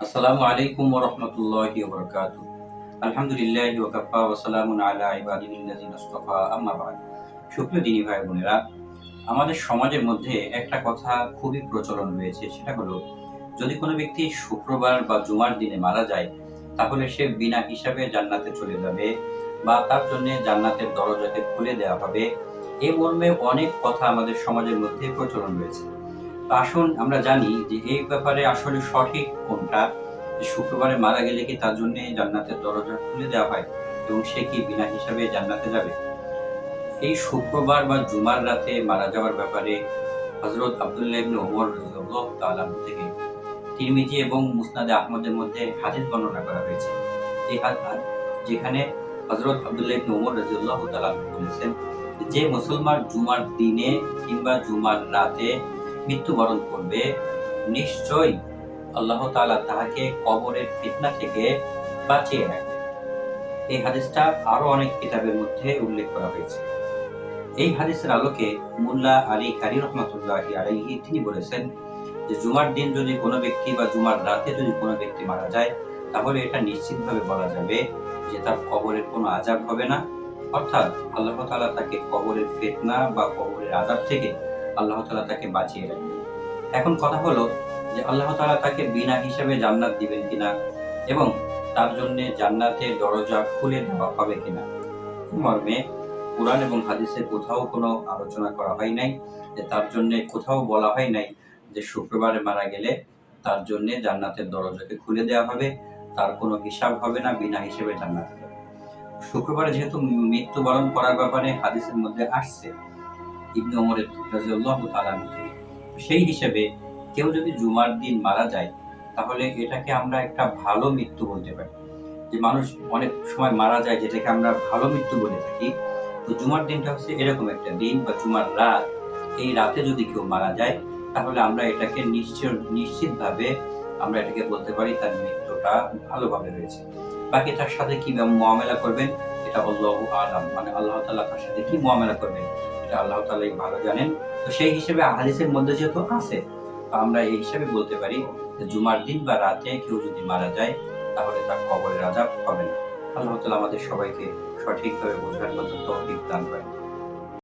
আসসালামু আলাইকুম ওয়া রাহমাতুল্লাহি ওয়া বারাকাতুহু। আলহামদুলিল্লাহি ওয়া কাফা ওয়া সালামুন আলা ইবাদিল্লাযিনা ইসতাফা আম্মা বা'দ। সুপ্রিয় দিনী ভাই বোনেরা, আমাদের সমাজের মধ্যে একটা কথা খুবই প্রচলন রয়েছে, সেটা হলো, যদি কোনো ব্যক্তি শুক্রবার বা জুমার দিনে মারা যায়, তাহলে সে বিনা হিসাবে জান্নাতে চলে যাবে বা তার জন্য জান্নাতের দরজাকে খুলে দেওয়া হবে। এই মর্মে অনেক কথা আমাদের সমাজের মধ্যে প্রচলন রয়েছে। আসুন আমরা জানি যে এই ব্যাপারে আসলে সঠিক কোনটা শুক্রবারে মারা গেলে কি তার জন্য জান্নাতের দরজা খুলে দেওয়া হয় এবং সে কি বিনা হিসাবে জান্নাতে যাবে? এই শুক্রবার বা জুমার রাতে মারা যাওয়ার ব্যাপারে হজরত আব্দুল্লাহ ওমর রাদিয়াল্লাহু থেকে তিরমিজি এবং মুসনাদে আহমদের মধ্যে হাদিস বর্ণনা করা হয়েছে। এই হাদিস যেখানে হজরত আব্দুল্লাহ ইবনে ওমর রাদিয়াল্লাহু তাআলা বলেছেন যে মুসলমান জুমার দিনে কিংবা জুমার রাতে মৃত্যুবরণ করবে। নিশ্চয়ই আল্লাহ তাআলা তাহাকে কবরের ফিতনা থেকে বাঁচিয়ে রাখবে এই হাদিসটা আরও অনেক কিতাবের মধ্যে উল্লেখ করা হয়েছে। এই হাদিসের আলোকে মুল্লা আলী কারি রহমতুল্লাহ আলাইহি তিনি বলেছেন যে, জুমার দিন যদি কোনো ব্যক্তি বা জুমার রাতে যদি কোনো ব্যক্তি মারা যায়, তাহলে এটা নিশ্চিতভাবে বলা যাবে যে তার কবরের কোনো আজাব হবে না। অর্থাৎ আল্লাহ তাআলা তাকে কবরের ফিতনা বা কবরের আজাব থেকে আল্লাহ তাআলা তাকে বাঁচিয়ে রাখবেন এখন কথা হলো যে আল্লাহ তাআলা তাকে বিনা হিসাবে জান্নাত দিবেন কিনা এবং তার জন্য জান্নাতের দরজা খুলে দেওয়া হবে কিনা। মর্মে কোরআন এবং হাদিসে কোথাও কোনো আলোচনা করা হয় নাই, যে তার জন্য কোথাও বলা হয় নাই যে শুক্রবারে মারা গেলে তার জন্য জান্নাতের দরজাকে খুলে দেওয়া হবে, তার কোনো হিসাব হবে না, বিনা হিসেবে জান্নাত শুক্রবারে যেহেতু মৃত্যুবরণ করার ব্যাপারে হাদিসের মধ্যে আসছে ইবনে ওমর রাদিয়াল্লাহু তাআলা আনহু সেই হিসেবে কেউ যদি জুমার দিন মারা যায়, তাহলে এটাকে আমরা একটা ভালো মৃত্যু বলতে পারি। যে মানুষ অনেক সময় মারা যায় যেটাকে আমরা ভালো মৃত্যু বলে থাকি। তো জুমার দিনটা হচ্ছে এরকম একটা দিন বা জুমার রাত। এই রাতে যদি কেউ মারা যায়, তাহলে আমরা এটাকে নিশ্চয়, নিশ্চিতভাবে আমরা এটাকে বলতে পারি তার মৃত্যুটা ভালোভাবে হয়েছে। বাকি তার সাথে কি মোয়ামেলা করবেন? এটা আল্লাহ আলাম। মানে আল্লাহ তাআলা তার সাথে কি মোয়ামেলা করবেন? এটা আল্লাহ তাআলাই ভালো জানেন। তো সেই হিসেবে হাদিসের মধ্যে যেহেতু আছে, তো আমরা এই হিসেবে বলতে পারি জুমার দিন বা রাতে কেউ যদি মারা যায়, তাহলে তার কবরের আজাব হবে না। আল্লাহ তালা আমাদের সবাইকে সঠিকভাবে বোঝার মতো তৌফিক দান করেন।